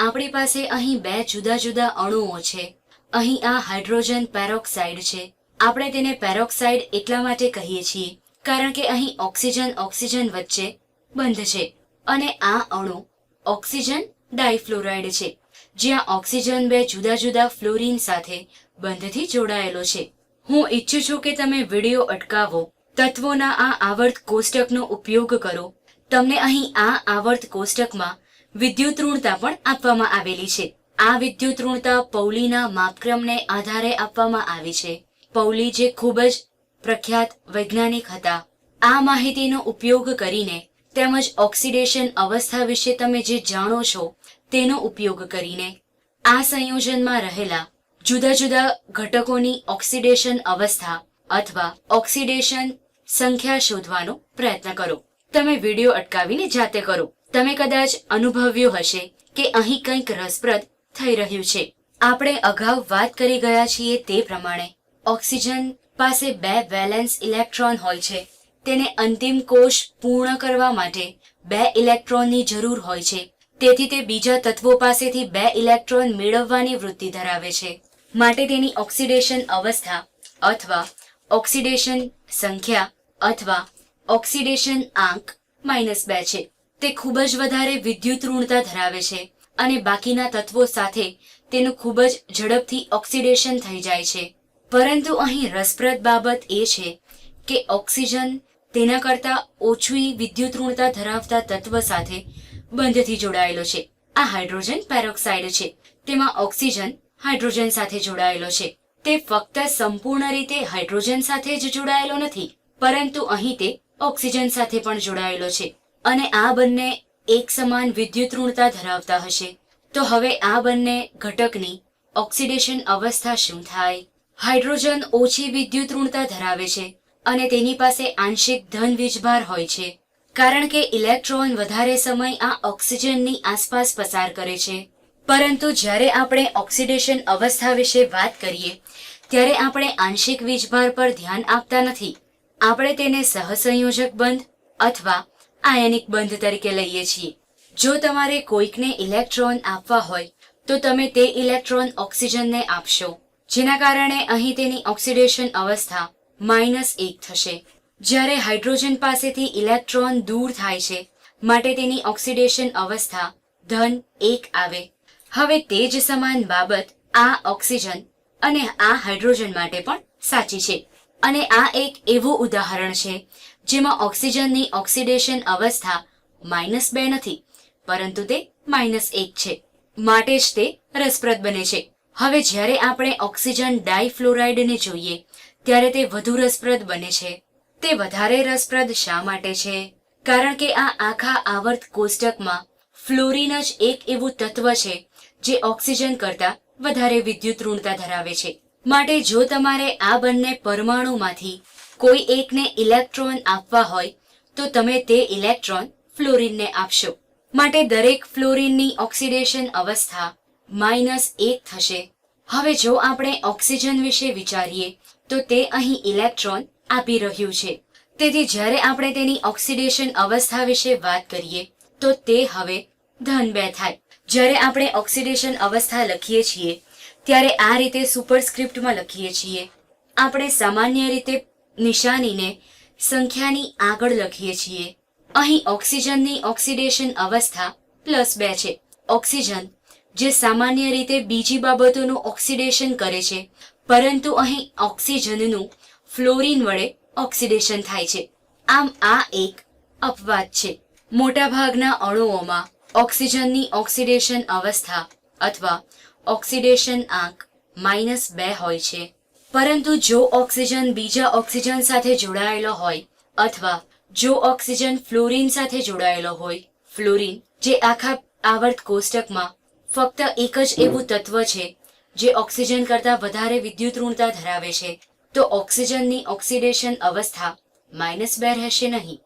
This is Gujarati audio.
આપણી પાસે અહીં બે જુદા જુદા અણુઓ છે. અહીં આ હાઇડ્રોજન પેરોક્સાઇડ છે. આપણે તેને પેરોક્સાઇડ એટલા માટે કહીએ છીએ, કારણ કે અહીં ઓક્સિજન ઓક્સિજન વચ્ચે બંધ છે અને આ અણુ ઓક્સિજન ડાયફ્લોરાઇડ છે, જ્યાં ઓક્સિજન બે જુદા જુદા ફ્લોરિન સાથે બંધથી જોડાયેલો છે. હું ઈચ્છું છું કે તમે વીડિયો અટકાવો, તત્વોના આ આવર્ત કોષ્ટકનો ઉપયોગ કરો. તમને અહીં આ આવર્ત કોષ્ટકમાં વિદ્યુત ઋણતા પણ આપવામાં આવેલી છે. આ વિદ્યુત ઋણતા પૌલીના માપક્રમને આધારે આપવામાં આવી છે. પૌલી જે ખૂબ જ પ્રખ્યાત વૈજ્ઞાનિક હતા. આ માહિતીનો ઉપયોગ કરીને તેમજ ઓક્સિડેશન અવસ્થા વિશે તમે જે જાણો છો, તેનો ઉપયોગ કરીને આ સંયોજનમાં રહેલા જુદા જુદા ઘટકોની ઓક્સિડેશન અવસ્થા અથવા ઓક્સિડેશન સંખ્યા શોધવાનો પ્રયત્ન કરો. તમે વીડિયો અટકાવીને જાતે કરો. તમે કદાચ અનુભવ્યું હશે કે અહીં કંઈક રસપ્રદ થઈ રહ્યું છે. આપણે અગાઉ વાત કરી ગયા છીએ તે પ્રમાણે. ઓક્સિજન પાસે બે વેલેન્સ ઇલેક્ટ્રોન હોય છે. તેને અંતિમ કોષ પૂર્ણ કરવા માટે બે ઇલેક્ટ્રોનની જરૂર હોય છે. તેથી તે બીજા તત્વો પાસેથી બે ઇલેક્ટ્રોન મેળવવાની વૃત્તિ ધરાવે છે. માટે તેની ઓક્સિડેશન અવસ્થા અથવા ઓક્સિડેશન સંખ્યા અથવા ઓક્સિડેશન આંક માઇનસ બે છે. તે ખૂબ જ વધારે વિદ્યુત ઋણતા ધરાવે છે અને બાકીના તત્વો સાથે તેનું ખૂબ જ ઝડપથી ઓક્સિડેશન થઈ જાય છે. પરંતુ અહીં રસપ્રદ બાબત એ છે કે ઓક્સિજન તેના કરતાં ઓછી વિદ્યુત ઋણતા ધરાવતા તત્વ સાથે બંધથી જોડાયેલો છે. આ હાઇડ્રોજન પેરોક્સાઇડ છે. તેમાં ઓક્સિજન હાઇડ્રોજન સાથે જોડાયેલો છે. તે ફક્ત સંપૂર્ણ રીતે હાઇડ્રોજન સાથે જ જોડાયેલો નથી, પરંતુ અહીં તે ઓક્સિજન સાથે પણ જોડાયેલો છે. અને આ બંને એક સમાન વિદ્યુત ઋણતા ધરાવતા હશે. તો હવે આ બંને ઘટકની ઓક્સિડેશન અવસ્થા શું થાય? હાઇડ્રોજન ઓછી વિદ્યુત ઋણતા ધરાવે છે અને તેની પાસે આંશિક ધન વીજભાર હોય છે. કારણ કે ઇલેક્ટ્રોન વધારે સમય આ ઓક્સિજનની આસપાસ પસાર કરે છે. પરંતુ જ્યારે આપણે ઓક્સિડેશન અવસ્થા વિશે વાત કરીએ, ત્યારે આપણે આંશિક વીજભાર પર ધ્યાન આપતા નથી. આપણે તેને સહસંયોજક બંધ અથવા આયનિક બંધ તરીકે લઈએ છીએ. જો તમારે કોઈકને ઇલેક્ટ્રોન આપવા હોય, તો તમે તે ઇલેક્ટ્રોન ઓક્સિજનને આપશો. જેના કારણે અહીં તેની ઓક્સિડેશન અવસ્થા માઇનસ એક થશે. જ્યારે હાઇડ્રોજન પાસેથી ઇલેક્ટ્રોન દૂર થાય છે, માટે તેની ઓક્સિડેશન અવસ્થા ધન એક આવે. હવે તે જ સમાન બાબત આ ઓક્સિજન અને આ હાઇડ્રોજન માટે પણ સાચી છે. અને આ એક એવું ઉદાહરણ છે જેમાં ઓક્સિજનની ઓક્સિડેશન અવસ્થા માઇનસ બે નથી, પરંતુ તે માઇનસ એક છે. માટે જ તે રસપ્રદ બને છે. હવે જ્યારે આપણે ઓક્સિજન ડાયફ્લોરાઇડને જોઈએ, ત્યારે તે વધુ રસપ્રદ બને છે. તે વધારે રસપ્રદ શા માટે છે? કારણ કે આ આખા આવર્ત કોષ્ટકમાં ફ્લોરિન જ એક એવું તત્વ છે જે ઓક્સિજન કરતાં વધારે વિદ્યુત ઋણતા ધરાવે છે. માટે જો તમારે આ બંને પરમાણુમાંથી કોઈ એકને ઇલેક્ટ્રોન આપવા હોય, તો તમે તે ઇલેક્ટ્રોન ફ્લોરિનને આપશો. માટે દરેક ફ્લોરિનની ઓક્સિડેશન અવસ્થા માઇનસ એક થશે. હવે જો આપણે ઓક્સિજન વિશે વિચારીએ, તો તે અહીં ઇલેક્ટ્રોન આપી રહ્યું છે. તેથી જ્યારે આપણે તેની ઓક્સિડેશન અવસ્થા વિશે વાત કરીએ, તો તે હવે ધન બે થાય. જ્યારે આપણે ઓક્સિડેશન અવસ્થા લખીએ છીએ, ત્યારે આ રીતે સુપરસ્ક્રિપ્ટમાં લખીએ છીએ, આપણે સામાન્ય રીતે નિશાનીને સંખ્યાની આગળ લખીએ છીએ. અહીં ઓક્સિજનની ઓક્સિડેશન અવસ્થા પ્લસ બે છે. ઓક્સિજન, જે સામાન્ય રીતે બીજી બાબતોનું ઓક્સિડેશન કરે છે, પરંતુ અહીં ઓક્સિજનનું ફ્લોરિન વડે ઓક્સિડેશન થાય છે. આમ આ એક અપવાદ છે. મોટાભાગના અણુઓમાં ઓક્સિજનની ઓક્સિડેશન અવસ્થા અથવા ઓક્સિડેશન આંક માઇનસ બે હોય છે. પરંતુ જો ઓક્સિજન બીજા ઓક્સિજન સાથે જોડાયેલો હોય, અથવા જો ઓક્સિજન ફ્લોરિન સાથે જોડાયેલો હોય, ફ્લોરિન, જે આખા આવર્ત કોષ્ટકમાં ફક્ત એક જ એવું તત્વ છે, જે ઓક્સિજન કરતાં વધારે વિદ્યુત ઋણતા ધરાવે છે, તો ઓક્સિજનની ઓક્સિડેશન અવસ્થા માઇનસ બે રહેશે નહીં.